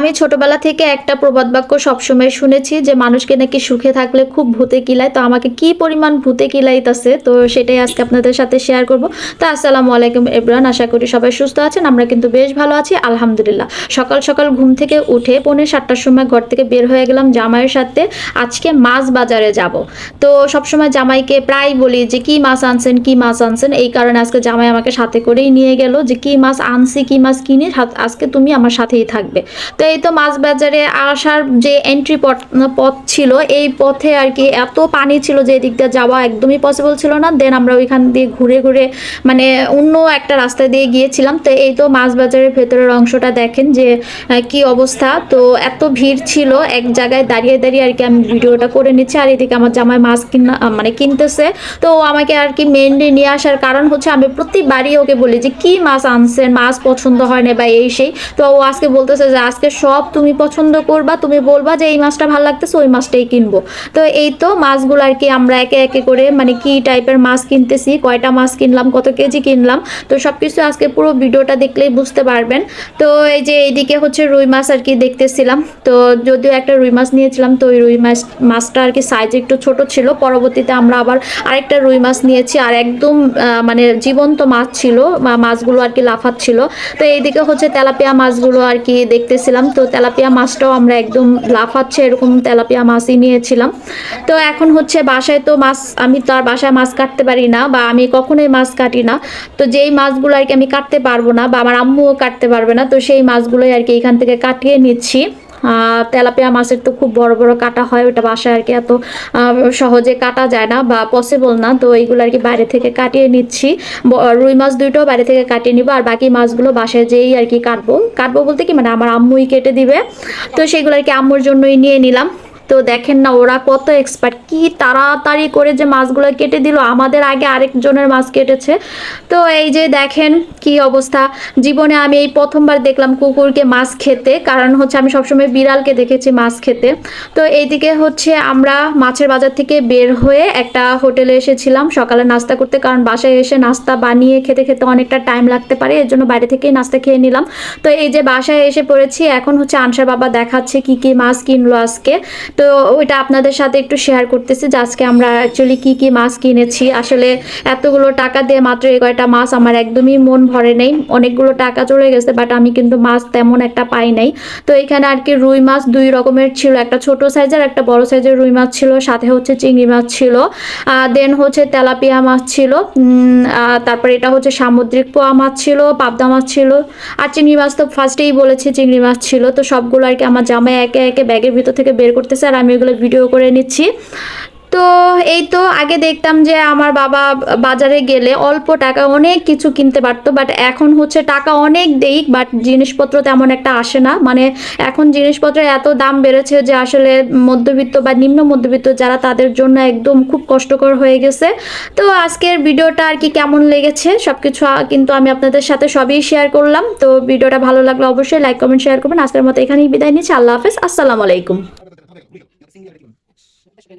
আমি ছোটবেলা থেকে একটা প্রবাদ বাক্য সবসময় শুনেছি যে মানুষকে নাকি সুখে থাকলে খুব ভূতে কিলায়। তো আমাকে কি পরিমাণ ভূতে কিলাইতেছে? তো সেটাই আজকে আপনাদের সাথে শেয়ার করব। তো আসসালামু আলাইকুম এব্রান, আশা করি সবাই সুস্থ আছেন, আমরা কিন্তু বেশ ভালো আছি, আলহামদুলিল্লাহ। সকাল সকাল ঘুম থেকে উঠে পৌনে সাতটার সময় ঘর থেকে বের হয়ে গেলাম জামাইয়ের সাথে। আজকে মাছ বাজারে যাব। তো সবসময় জামাইকে প্রায় বলি যে, কি মাছ আনছেন, কি মাছ আনছেন? এই কারণে আজকে জামাই আমাকে সাথে করেই নিয়ে গেল যে, কি মাছ আনছি, কি মাছ কিনি? আজকে তুমি আমার সাথেই থাকবে। তো তো মাছ বাজারে আসার যে এন্ট্রি পথ পথ ছিল, এই পথে আর কি এত পানি ছিল যে এদিক দিয়ে যাওয়া একদমই পসিবল ছিল না। দেন আমরা ওইখান দিয়ে ঘুরে ঘুরে মানে অন্য একটা রাস্তা দিয়ে গিয়েছিলাম। তো এই তো মাছ বাজারের ভেতরের অংশটা দেখেন যে কি অবস্থা। তো এত ভিড় ছিল, এক জায়গায় দাঁড়িয়ে দাঁড়িয়ে আর কি আমি ভিডিওটা করে নিচ্ছি। আর এদিকে আমার জামাই মাছ কিনা মানে কিনতেছে। তো আমাকে আর কি মেনলি নিয়ে আসার কারণ হচ্ছে আমি প্রতিবারই ওকে বলি যে, কি মাছ আনছেন? মাছ পছন্দ হয় না বা এই সেই? তো ও আজকে বলতেছে যে, আজকে সব তুমি পছন্দ করবা, তুমি বলবা যে এই মাছটা ভালো লাগতেছে, ওই মাছটাই কিনবো। তো এই তো মাছগুলো আর কি আমরা একে একে করে মানে কি টাইপের মাছ কিনতেছি, কয়টা মাছ কিনলাম, কত কেজি কিনলাম, তো সব কিছু আজকে পুরো ভিডিওটা দেখলেই বুঝতে পারবেন। তো এই যে এইদিকে হচ্ছে রুই মাছ আর কি দেখতেছিলাম, তো যদিও একটা রুই মাছ নিয়েছিলাম, তো ওই রুই মাছ, মাছটা আর কি সাইজ একটু ছোট ছিল, পরবর্তীতে আমরা আবার আরেকটা রুই মাছ নিয়েছি, আর একদম মানে জীবন্ত মাছ ছিল মাছগুলো আর কি লাফাচ্ছিল। তো এইদিকে হচ্ছে তেলাপিয়া মাছগুলো আর কি দেখতেছিলাম তো তেলাপিয়া মাছটাও আমরা একদম লাফাচ্ছে এরকম তেলাপিয়া মাছই নিয়েছিলাম। তো এখন হচ্ছে বাসায় তো মাছ, আমি তো আর বাসায় মাছ কাটতে পারি না বা আমি কখনোই মাছ কাটি না। তো যেই মাছগুলো আর কি আমি কাটতে পারব না বা আমার আম্মুও কাটতে পারবে না, তো সেই মাছগুলোই আর কি এখান থেকে কাটিয়ে নিচ্ছি। তেলাপিয়া মাছের তো খুব বড় বড় কাটা হয় ওটা বাসায় আর কি এত সহজে কাটা যায় না বা পসিবল না। তো এইগুলো আর কি বাইরে থেকে কাটিয়ে নিচ্ছি। রুই মাছ দুইটাও বাইরে থেকে কাটিয়ে নিব, আর বাকি মাছগুলো বাসায় যেই আর কি কাটবো। কাটবো বলতে কি মানে আমার আম্মুই কেটে দিবে। তো সেগুলো আর কি আম্মুর জন্যই নিয়ে নিলাম। তো দেখেন না, ওরা কত এক্সপার্ট কি তাড়াতাড়ি করে যে মাছগুলো কেটে দিল। আমাদের আগে আরেকজনের মাছ কেটেছে। তো এই যে দেখেন কি অবস্থা। জীবনে আমি এই প্রথমবার দেখলাম কুকুরকে মাছ খেতে, কারণ হচ্ছে আমি সবসময় বিড়ালকে দেখেছি মাছ খেতে। তো এইদিকে হচ্ছে আমরা মাছের বাজার থেকে বের হয়ে একটা হোটেলে এসেছিলাম সকালে নাস্তা করতে, কারণ বাসায় এসে নাস্তা বানিয়ে খেতে খেতে অনেকটা টাইম লাগতে পারে, এর জন্য বাইরে থেকেই নাস্তা খেয়ে নিলাম। তো এই যে বাসায় এসে পড়েছি, এখন হচ্ছে আনসার বাবা দেখাচ্ছে কি কি মাছ কিনলো আজকে। তো ওইটা আপনাদের সাথে একটু শেয়ার করতেছি যে আজকে আমরা অ্যাকচুয়ালি কি কি মাছ কিনেছি। আসলে এতগুলো টাকা দিয়ে মাত্র এই কয়টা মাছ আমার একদমই মন ভরে নেই। অনেকগুলো টাকা চলে গেছে বাট আমি কিন্তু মাছ তেমন একটা পাই নাই। তো এখানে আর কি রুই মাছ দুই রকমের ছিল, একটা ছোট সাইজের একটা বড় সাইজের রুই মাছ ছিল, সাথে হচ্ছে চিংড়ি মাছ ছিল দেন হচ্ছে তেলাপিয়া মাছ ছিল তারপরে এটা হচ্ছে সামুদ্রিক পোয়া মাছ ছিল, পাবদা মাছ ছিল, আর চিংড়ি মাছ তো ফার্স্টেই বলেছি, চিংড়ি মাছ ছিল, তো সবগুলো আর কি আমার জামাই একে একে ব্যাগের ভিতর থেকে বের করতেছে। আর আমি এগুলো ভিডিও করে নিচ্ছি। তো এই তো আগে দেখতাম যে আমার বাবা বাজারে গেলে অল্প টাকা অনেক কিছু কিনতে পারতো বাট এখন হচ্ছে টাকা অনেক দেই বাট জিনিসপত্র তেমন একটা আসে না। মানে এখন জিনিসপত্রের এত দাম বেড়েছে যে আসলে মধ্যবিত্ত বা নিম্ন মধ্যবিত্ত যারা তাদের জন্য একদম খুব কষ্টকর হয়ে গেছে। তো আজকের ভিডিওটা আর কি কেমন লেগেছে সব কিছু কিন্তু আমি আপনাদের সাথে সবই শেয়ার করলাম। তো ভিডিওটা ভালো লাগলে অবশ্যই লাইক কমেন্ট শেয়ার করবেন। আজকের মতো এখানেই বিদায় নিচ্ছি। আল্লাহ হাফেজ। আসসালামু আলাইকুম। আজকে